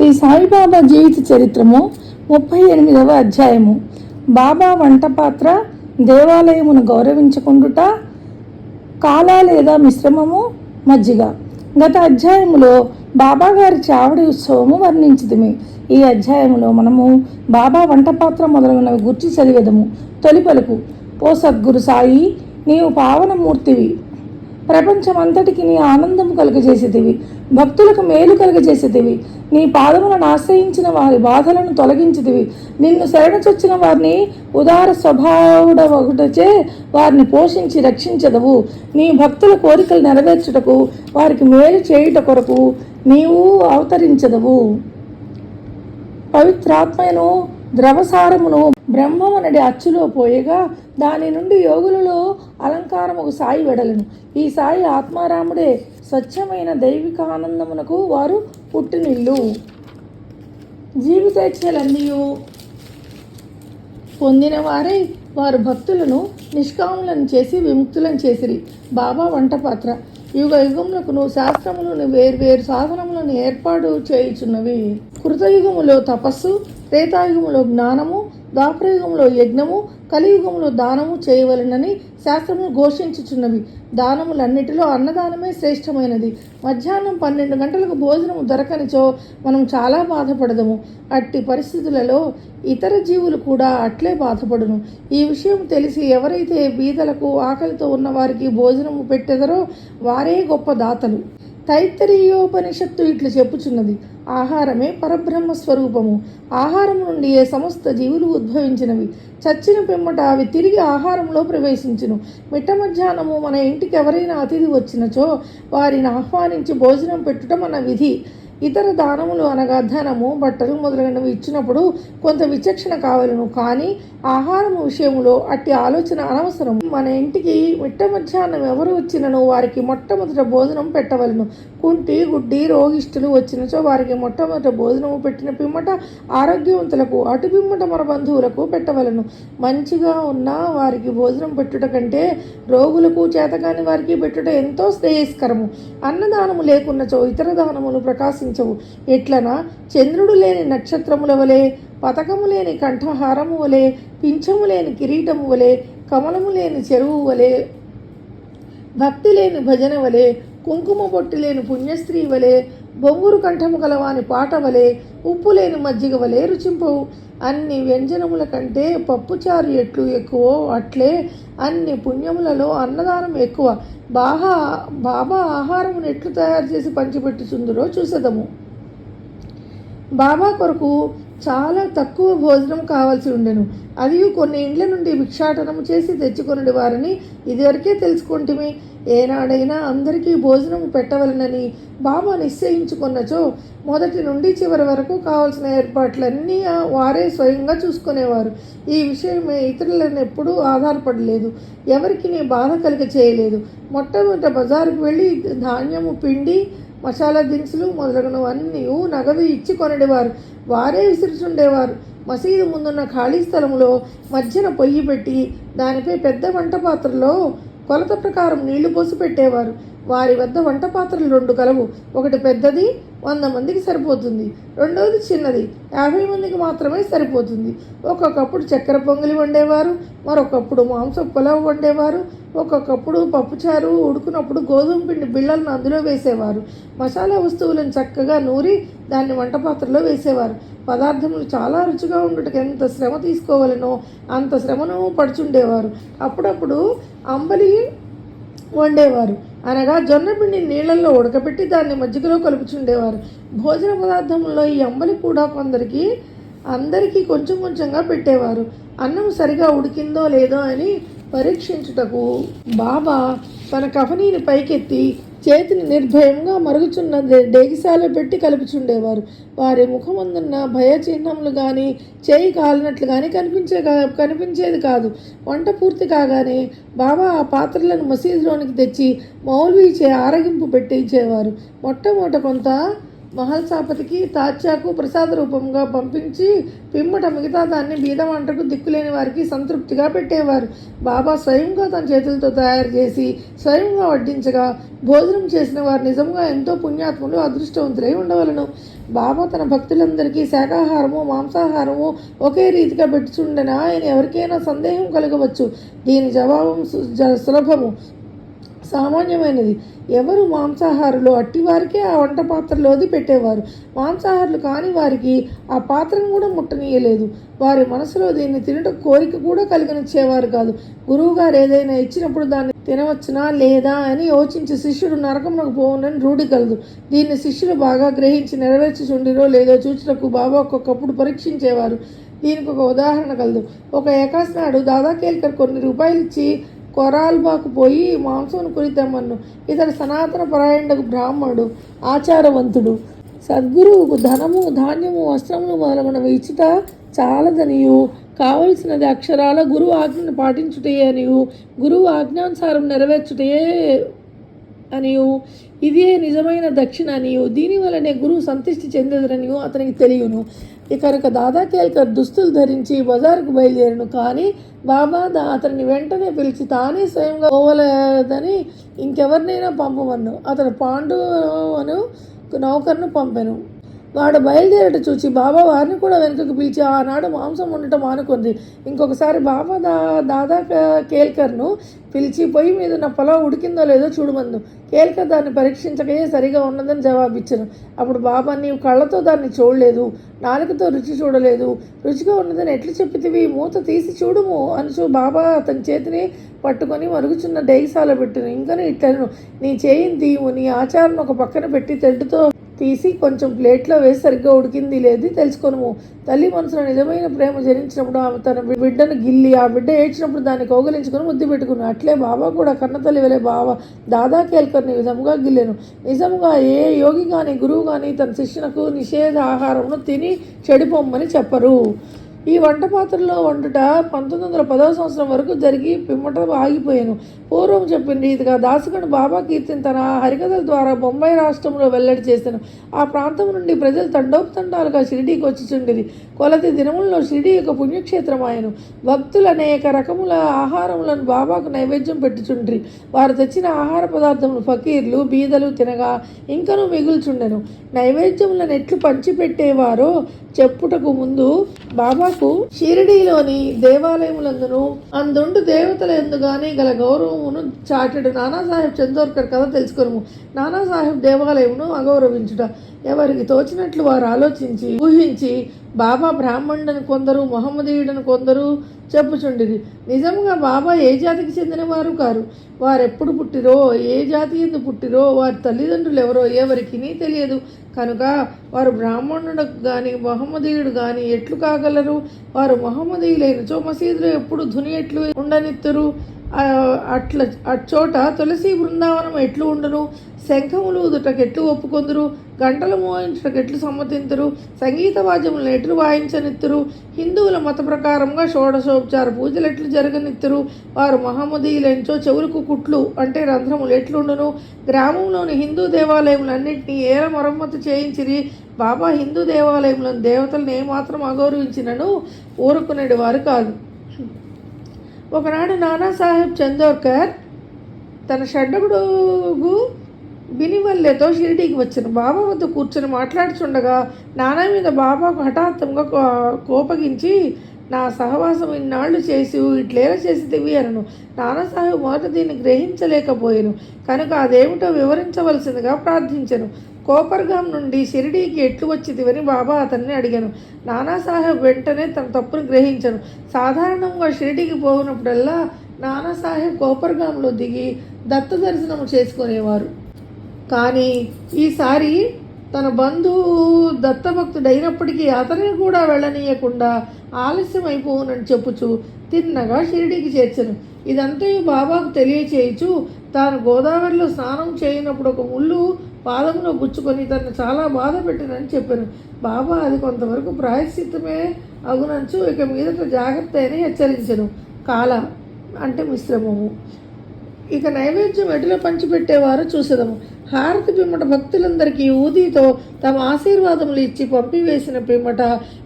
శ్రీ సాయిబాబా జీవిత చరిత్రము ముప్పై ఎనిమిదవ అధ్యాయము. బాబా వంట పాత్ర దేవాలయమును గౌరవించుకుంటుట కాల లేదా మిశ్రమము మజ్జిగ. గత అధ్యాయములో బాబా గారి చావడి ఉత్సవము వర్ణించితిమి. ఈ అధ్యాయములో మనము బాబా వంట పాత్ర మొదలగునవి గుర్చి చదివేదము. తొలి పలుకు ఓ సద్గురు సాయి నీవు పావనమూర్తివి. ప్రపంచమంతటికి నీ ఆనందము కలుగజేసేదివి భక్తులకు మేలు కలుగజేసేదివి. నీ పాదములను ఆశ్రయించిన వారి బాధలను తొలగించిదివి. నిన్ను శరణచొచ్చిన వారిని ఉదార స్వభావుడవగుటచే వారిని పోషించి రక్షించదవు. నీ భక్తుల కోరికలు నెరవేర్చుటకు వారికి మేలు చేయుట కొరకు నీవు అవతరించదవు. పవిత్రాత్మను ద్రవసారమును బ్రహ్మమనడి అచ్చులో పోయగా దాని నుండి యోగులలో అలంకారముకు సాయి వెడలను. ఈ సాయి ఆత్మారాముడే స్వచ్ఛమైన దైవిక ఆనందమునకు వారు పుట్టినిల్లు. జీవితేచ్ఛలన్నీ పొందిన వారై వారు భక్తులను నిష్కాములను చేసి విముక్తులను చేసిరి. బాబా వంట పాత్ర యుగ యుగములకు శాస్త్రములను వేర్వేరు సాధనములను ఏర్పాటు చేయుచున్నవి. కృతయుగములో తపస్సు త్రేతాయుగములో జ్ఞానము ద్వాపరయుగంలో యజ్ఞము కలియుగంలో దానము చేయవలనని శాస్త్రము ఘోషించుచున్నవి. దానములన్నిటిలో అన్నదానమే శ్రేష్టమైనది. మధ్యాహ్నం పన్నెండు గంటలకు భోజనము దొరకనిచో మనం చాలా బాధపడదము. అట్టి పరిస్థితులలో ఇతర జీవులు కూడా అట్లే బాధపడును. ఈ విషయం తెలిసి ఎవరైతే బీదలకు ఆకలితో ఉన్నవారికి భోజనము పెట్టెదరో వారే గొప్ప దాతలు. తైత్తరీయోపనిషత్తు ఇట్లు చెప్పుచున్నది. ఆహారమే పరబ్రహ్మ స్వరూపము. ఆహారం నుండి ఏ సమస్త జీవులు ఉద్భవించినవి? చచ్చిన పిమ్మట అవి తిరిగి ఆహారంలో ప్రవేశించును. మిట్ట మధ్యాహ్నము మన ఇంటికి ఎవరైనా అతిథి వచ్చినచో వారిని ఆహ్వానించి భోజనం పెట్టుట మన విధి. ఇతర దానములు అనగా ధనము బట్టలు మొదలైనవి ఇచ్చినప్పుడు కొంత విచక్షణ కావలను. కానీ ఆహారము విషయంలో అట్టి ఆలోచన అనవసరం. మన ఇంటికి మిట్ట మధ్యాహ్నం ఎవరు వచ్చినను వారికి మొట్టమొదట భోజనం పెట్టవలను. కుంటి గుడ్డి రోగిష్ఠులు వచ్చినచో వారికి మొట్టమొదట భోజనము పెట్టిన పిమ్మట ఆరోగ్యవంతులకు అటు పిమ్మట మన బంధువులకు పెట్టవలను. మంచిగా ఉన్న వారికి భోజనం పెట్టుట కంటే రోగులకు చేతకాని వారికి పెట్టుట ఎంతో శ్రేయస్కరము. అన్నదానము లేకున్నచో ఇతర దానములు ప్రకాశించవు. ఎట్లనా? చంద్రుడు లేని నక్షత్రముల వలె పతకము లేని కంఠహారము వలె పింఛము లేని కిరీటము వలె కమలము లేని చెరువు వలె భక్తి లేని భజన వలె కుంకుమ బొట్టు లేని పుణ్యస్త్రీ వలె బొంగురు కంఠము గలవాని పాట వలె ఉప్పు లేని మజ్జిగ వలె రుచింపవు. అన్ని వ్యంజనముల కంటే పప్పుచారు ఎట్లు ఎక్కువో అట్లే అన్ని పుణ్యములలో అన్నదానం ఎక్కువ. బాగా బాబా ఆహారమును ఎట్లు తయారు చేసి పంచిపెట్టుచుందరో చూసేదము. బాబా కొరకు చాలా తక్కువ భోజనం కావాల్సి ఉండెను. అది కొన్ని ఇండ్ల నుండి భిక్షాటనము చేసి తెచ్చుకొనడి వారని ఇదివరకే తెలుసుకుంటుమి. ఏనాడైనా అందరికీ భోజనం పెట్టవలనని బాబా నిశ్చయించుకున్నచో మొదటి నుండి చివరి వరకు కావాల్సిన ఏర్పాట్లన్నీ వారే స్వయంగా చూసుకునేవారు. ఈ విషయమే ఇతరులను ఎప్పుడూ ఆధారపడలేదు. ఎవరికి నీ బాధ కలిగ చేయలేదు. మొట్టమొదట బజారుకు వెళ్ళి ధాన్యము పిండి మసాలా దినుసులు మొదలగునవన్నీ నగదు ఇచ్చి కొనడేవారు. వారే విసిరిచుండేవారు. మసీదు ముందున్న ఖాళీ స్థలంలో మధ్యన పొయ్యి పెట్టి దానిపై పెద్ద వంట పాత్రలో కొలత ప్రకారం నీళ్ళు పోసి పెట్టేవారు వారి వద్ద వంట పాత్రలు రెండు కలవు. ఒకటి పెద్దది వంద మందికి సరిపోతుంది. రెండవది చిన్నది యాభై మందికి మాత్రమే సరిపోతుంది. ఒక్కొక్కప్పుడు చక్కెర పొంగలి వండేవారు మరొకప్పుడు మాంసం పులావ్ వండేవారు ఒక్కొక్కప్పుడు పప్పుచారు ఉడుకున్నప్పుడు గోధుమ పిండి బిళ్ళలను అందులో వేసేవారు. మసాలా వస్తువులను చక్కగా నూరి దాన్ని వంట పాత్రలో వేసేవారు. పదార్థములు చాలా రుచిగా ఉండటం ఎంత శ్రమ తీసుకోవాలనో అంత శ్రమను పడుచుండేవారు. అప్పుడప్పుడు అంబలి వండేవారు. అనగా జొన్నపిండిని నీళ్ళల్లో ఉడకబెట్టి దాన్ని మజ్జిగలో కలుపుచుండేవారు. భోజన పదార్థంలో ఈ అంబలి కూడా కొందరికి అందరికీ కొంచెం కొంచెంగా పెట్టేవారు. అన్నం సరిగా ఉడికిందో లేదో అని పరీక్షించుటకు బాబా తన కఫనీని పైకెత్తి చేతిని నిర్భయంగా మరుగుచున్న డేగిసాల పెట్టి కలుపుచుండేవారు. వారి ముఖమందున్న భయ చిహ్నములు కానీ చేయి కాలినట్లు కానీ కనిపించే కనిపించేది కాదు. వంట పూర్తి కాగానే బాబా ఆ పాత్రలను మసీదులోనికి తెచ్చి మౌల్వీచే ఆరగింపు పెట్టించేవారు. మొట్టమొదట కొంత మహల్సాపతికి తాత్యాకు ప్రసాద రూపంగా పంపించి పిమ్మట మిగతా దాన్ని బీదవంటకు దిక్కులేని వారికి సంతృప్తిగా పెట్టేవారు. బాబా స్వయంగా తన చేతులతో తయారు చేసి స్వయంగా వడ్డించగా భోజనం చేసిన వారు నిజంగా ఎంతో పుణ్యాత్ములు అదృష్టవంతులై ఉండవలను. బాబా తన భక్తులందరికీ శాకాహారము మాంసాహారము ఒకే రీతిగా పెట్టుచుండెనా ఆయన ఎవరికైనా సందేహం కలగవచ్చు. దీని జవాబం సులభము. సామాన్యమైనది. ఎవరు మాంసాహారులు? అట్టివారికే ఆ వంట పాత్రలోది పెట్టేవారు మాంసాహారులు కాని వారికి ఆ పాత్రను కూడా ముట్టనీయలేదు. వారి మనసులో దీన్ని తినట కోరిక కూడా కలిగనిచ్చేవారు కాదు. గురువు గారు ఏదైనా ఇచ్చినప్పుడు దాన్ని తినవచ్చునా లేదా అని యోచించి శిష్యుడు నరకంలోకి పోవునని రూఢి కలదు దీన్ని శిష్యులు బాగా గ్రహించి నెరవేర్చుచుండిరో లేదో చూచుటకు బాబా ఒక్కొక్కప్పుడు పరీక్షించేవారు. దీనికి ఒక ఉదాహరణ కలదు. ఒక ఏకాశనాడు దాదా కేల్కర్ కొన్ని రూపాయలు ఇచ్చి కొరాల్బాకు పోయి మాంసంను కొని తెమ్మన్ను ఇతడు సనాతన పరాయణకు బ్రాహ్మణుడు ఆచారవంతుడు. సద్గురువుకు ధనము ధాన్యము వస్త్రములు మొదలగునవి ఇచ్చుట చాలదనియు. కావలసినది అక్షరాల గురువు ఆజ్ఞను పాటించుటయే అనియు. గురువు ఆజ్ఞానుసారం నెరవేర్చుటయే అనియు. ఇదే నిజమైన దక్షిణ అనియు. దీనివలనే గురువు సంతృష్టి చెందదురనియు అతనికి తెలియను. కనుక దాదా కేల్కర్ దుస్తులు ధరించి బజారుకు బయలుదేరను కానీ బాబా దా అతన్ని వెంటనే పిలిచి తానే స్వయంగా పోవలేదని ఇంకెవరినైనా పంపమన్ను. అతను పాండు అను నౌకర్ను పంపెను. వాడు బయలుదేరట చూచి బాబా వారిని కూడా వెనుకకు పిలిచి ఆనాడు మాంసం ఉండటం మానుకుంది ఇంకొకసారి బాబా దా దాదా కేల్కర్ను పిలిచి పొయ్యి మీద నా పొలం ఉడికిందో లేదో చూడమందు కేల్కర్ దాన్ని పరీక్షించకయే సరిగా ఉన్నదని జవాబిచ్చాను. అప్పుడు బాబా నీవు కళ్ళతో దాన్ని చూడలేదు నాలుకతో రుచి చూడలేదు. రుచిగా ఉన్నదని ఎట్లు చెప్పితివి? మూత తీసి చూడుము అనుచు బాబా అతని చేతిని పట్టుకొని మరుగుచున్న డేగిసాల పెట్టును. ఇంకను ఇట్లను నీ చేయిని తీయము నీ ఆచారం ఒక పక్కన పెట్టి తెడ్డుతో తీసి కొంచెం ప్లేట్లో వేసి సరిగ్గా ఉడికింది లేదు తెలుసుకోను తల్లి మనసులో నిజమైన ప్రేమ జరించినప్పుడు ఆమె తన బిడ్డను గిల్లి ఆ బిడ్డ ఏడ్చినప్పుడు దాన్ని కౌగలించుకొని ముద్దు పెట్టుకుని అట్లే బాబా కూడా కన్నతల్లి వెళ్ళే బావ దాదా కేల్కర్ని విధముగా గిల్లెను. నిజముగా ఏ యోగి కానీ గురువు కానీ తన శిష్యునకు నిషేధ ఆహారమును తిని చెడిపోమ్మని చెప్పరు. ఈ వంట పాత్రలో వండుట పంతొమ్మిది వందల పదవ సంవత్సరం వరకు జరిగి పిమ్మట ఆగిపోయాను. పూర్వం చెప్పిన రీతిగా దాసుకుని బాబా కీర్తిని తన హరికథల ద్వారా బొంబాయి రాష్ట్రంలో వెల్లడి చేశాను. ఆ ప్రాంతం నుండి ప్రజలు తండోపతండాలుగా షిరిడీకి వచ్చిచుండిరి. కొలది దినముల్లో షిరిడీ యొక్క పుణ్యక్షేత్రం ఆయను భక్తులు అనేక రకముల ఆహారములను బాబాకు నైవేద్యం పెట్టుచుండ్రి. వారు తెచ్చిన ఆహార పదార్థములు ఫకీర్లు బీదలు తినగా ఇంకనూ మిగుల్చుండెను. నైవేద్యములను ఎట్లు పంచిపెట్టేవారో చెప్పుటకు ముందు బాబాకు షిరిడీలోని దేవాలయములందును అందుండు దేవతల ఎందుగాని గల గౌరవమును చాటడు నానాసాహెబ్ చందోర్కర్ కథ తెలుసుకొనుము. నానాసాహెబ్ దేవాలయమును అగౌరవించుట ఎవరికి తోచినట్లు వారు ఆలోచించి ఊహించి బాబా బ్రాహ్మణుడని కొందరు మహమ్మదీయుడని కొందరు చెప్పుచుండిరి నిజంగా బాబా ఏ జాతికి చెందినవారు కారు? వారెప్పుడు పుట్టిరో ఏ జాతి ఎందు పుట్టిరో వారి తల్లిదండ్రులు ఎవరో ఎవరికి తెలియదు. కనుక వారు బ్రాహ్మణుడు కానీ మహమ్మదీయుడు కానీ ఎట్లు కాగలరు? వారు మహమ్మదీయులైనచో మసీదులో ఎప్పుడు ధుని ఎట్లు ఉండనిత్తురు? అట్ల అచ్చోట తులసి బృందావనం ఎట్లు ఉండరు శంఖములు ఉదుటకెట్లు ఒప్పుకొందురు? గంటలు మోయించిన ఎట్లు సమ్మతింతురు? సంగీత వాద్యములను ఎట్లు వాయించనిత్తురు? హిందువుల మత ప్రకారంగా షోడశోపచార పూజలు ఎట్లు జరగనిత్తురు? వారు మహమ్మదీయులెంచో చెవులకు కుట్లు అంటే రంధ్రములు ఎట్లుండును? గ్రామంలోని హిందూ దేవాలయములన్నింటినీ ఏల మరమ్మతు చేయించిరి. బాబా హిందూ దేవాలయములను దేవతలను ఏమాత్రం అగౌరవించినను? ఊరుకునేది వారు కాదు. ఒకనాడు నానాసాహెబ్ చందోర్కర్ తన షడ్డగుడుగు బినివల్లెతో షిరిడీకి వచ్చిన బాబా వద్ద కూర్చొని మాట్లాడుచుండగా నానా మీద బాబాకు హఠాత్తుగా కో- కోపగించి నా సహవాసం ఇన్నాళ్ళు చేసి ఇట్లేలా చేసి అనను. నానాసాహెబ్ మొదట దీన్ని గ్రహించలేకపోయాను. కనుక అదేమిటో వివరించవలసిందిగా ప్రార్థించను. కోపర్గాం నుండి షిరిడీకి ఎట్లు వచ్చిదివని బాబా అతన్ని అడిగాను. నానాసాహెబ్ వెంటనే తన తప్పును గ్రహించను. సాధారణంగా షిరిడీకి పోయినప్పుడల్లా నానాసాహెబ్ కోపర్గాంలో దిగి దత్త దర్శనం చేసుకునేవారు. కానీ ఈసారి తన బంధువు దత్తభక్తుడైనప్పటికీ అతనిని కూడా వెళ్ళనీయకుండా ఆలస్యం అయిపోవునని చెప్పుచు తిన్నగా షిరిడీకి చేర్చను. ఇదంతా బాబాకు తెలియచేయచు తాను గోదావరిలో స్నానం చేయనప్పుడు ఒక ముళ్ళు పాదంలో గుచ్చుకొని తను చాలా బాధ పెట్టినని చెప్పాను. బాబా అది కొంతవరకు ప్రాయశ్చిత్తమే అగునంచు ఇక మీదట జాగ్రత్త అని హెచ్చరించను. కాల అంటే మిశ్రమము. ఇక నైవేద్యం ఎటులో పంచిపెట్టేవారో చూసేదము. హారతి పిమ్మట భక్తులందరికీ ఊదీతో తమ ఆశీర్వాదములు ఇచ్చి పంపివేసిన పిమ్మట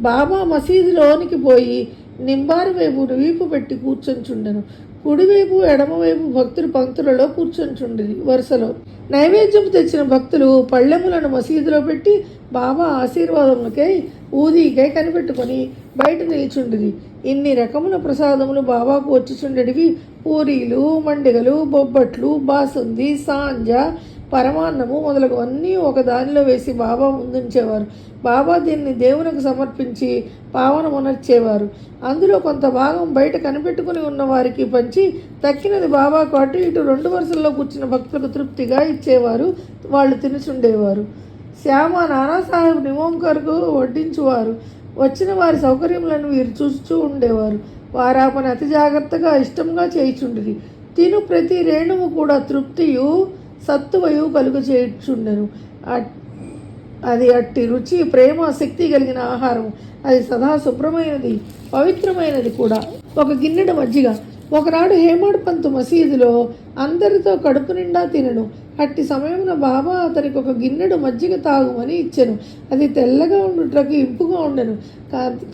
బాబా మసీదులోనికి పోయి నింబారు వైపు వీపు పెట్టి కూర్చొంచుండెను. కుడివైపు ఎడమవైపు భక్తులు పంక్తులలో కూర్చొంచుండేది వరుసలో. నైవేద్యం తెచ్చిన భక్తులు పళ్ళెములను మసీదులో పెట్టి బాబా ఆశీర్వాదములకై ఊదికై కనిపెట్టుకొని బయట నిల్చుండిరి. ఇన్ని రకముల ప్రసాదములు బాబాకు వచ్చుచుండెడివి పూరీలు మండిగలు బొబ్బట్లు బాసుంది సాంజ పరమాన్నము మొదలగు అన్నీ ఒక దానిలో వేసి బాబా ముందుంచేవారు. బాబా దీన్ని దేవునికి సమర్పించి పావనమునర్చేవారు అందులో కొంత భాగం బయట కనిపెట్టుకుని ఉన్న వారికి పంచి తక్కినది బాబాకు అటు ఇటు రెండు వరుసల్లో కూర్చున్న భక్తులకు తృప్తిగా ఇచ్చేవారు వాళ్ళు తినుచుండేవారు. శ్యామ నానాసాహెబ్ నిమోంకర్కు వడ్డించువారు. వచ్చిన వారి సౌకర్యములను వీరు చూస్తూ ఉండేవారు. వారాపని అతి జాగ్రత్తగా ఇష్టంగా చేయుచుండిరి. తిను ప్రతి రేణువు కూడా తృప్తియు సత్తువయు కలుగు చేయుచుండెను. అట్- అది అట్టి రుచి ప్రేమ శక్తి కలిగిన ఆహారం అది సదా శుభ్రమైనది పవిత్రమైనది కూడా. ఒక గిన్నెడు మజ్జిగ. ఒకనాడు హేమాడ్ పంతు మసీదులో అందరితో కడుపు నిండా తినను. అట్టి సమయమున బాబా అతనికి ఒక గిన్నెడు మజ్జిగ తాగుమని ఇచ్చెను. అది తెల్లగా ఉండుటకు ఇంపుగా ఉండెను.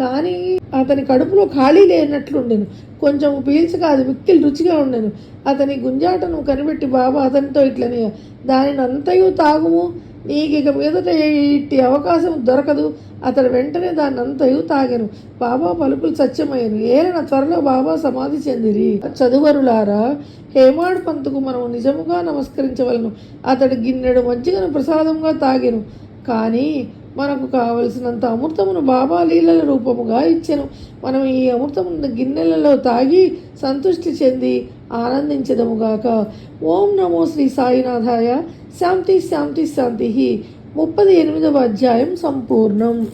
కానీ అతని కడుపులో ఖాళీ లేనట్లుండెను. కొంచెం పీల్చగా అది మిక్కిలి రుచిగా ఉండెను. అతని గుంజాటను కనిపెట్టి బాబా అతనితో ఇట్లని దానిని అంతయు తాగుము. నీకు ఇక మీదట ఇట్టి అవకాశం దొరకదు. అతడు వెంటనే దాన్ని అంతయు తాగాను. బాబా పలుకులు సత్యమయ్యను. ఏలన త్వరలో బాబా సమాధి చెందిరి. చదువరులారా హేమాడ్ పంతుకు మనం నిజముగా నమస్కరించవలను. అతడు గిన్నెడు మజ్జిగను ప్రసాదంగా తాగెను. కానీ మనకు కావలసినంత అమృతమును బాబా లీలల రూపముగా ఇచ్చెను. మనం ఈ అమృతమును గిన్నెలలో తాగి సంతృష్టి చెంది ఆనందించదముగాక ఓం నమో శ్రీ సాయినాథాయ. శాంతి శాంతి శాంతి ముప్పది ఎనిమిదవ అధ్యాయం సంపూర్ణం.